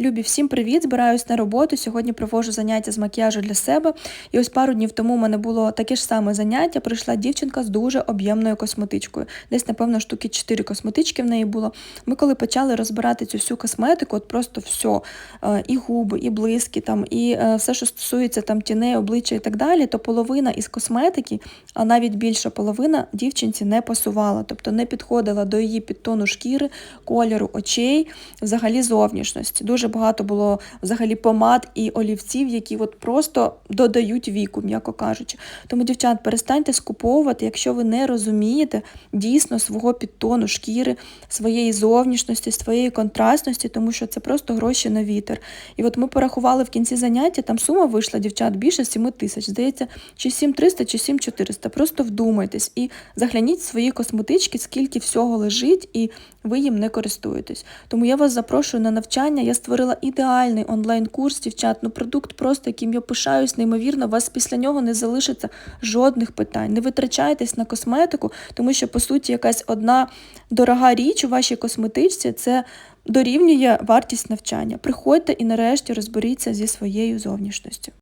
Любі, всім привіт! Збираюсь на роботу. Сьогодні проводжу заняття з макіяжу для себе. І ось пару днів тому у мене було таке ж саме заняття. Прийшла дівчинка з дуже об'ємною косметичкою. Десь, напевно, штуки 4 косметички в неї було. Ми коли почали розбирати цю всю косметику, от просто все, і губи, і блиски, там, і е, все, що стосується там тіней, обличчя і так далі, то половина із косметики, а навіть більша половина дівчинці не пасувала, тобто не підходила до її підтону шкіри, кольору очей, взагалі зовнішності. Дуже багато було взагалі помад і олівців, які от просто додають віку, м'яко кажучи. Тому, дівчат, перестаньте скуповувати, якщо ви не розумієте дійсно свого підтону шкіри, своєї зовнішності, своєї контрастності, тому що це просто гроші на вітер. І от ми порахували в кінці заняття, там сума вийшла, дівчат, більше 7 тисяч. Здається, чи 7300, чи 7400. Просто вдумайтесь і загляніть свої косметички, скільки всього лежить, і ви їм не користуєтесь. Тому я вас запрошую на навчання. Я створила ідеальний онлайн-курс, дівчат. Ну, продукт просто, яким я пишаюсь, неймовірно, у вас після нього не залишиться жодних питань. Не витрачайтесь на косметику, тому що, по суті, якась одна дорога річ у вашій косметичці це дорівнює вартість навчання. Приходьте і нарешті розберіться зі своєю зовнішністю.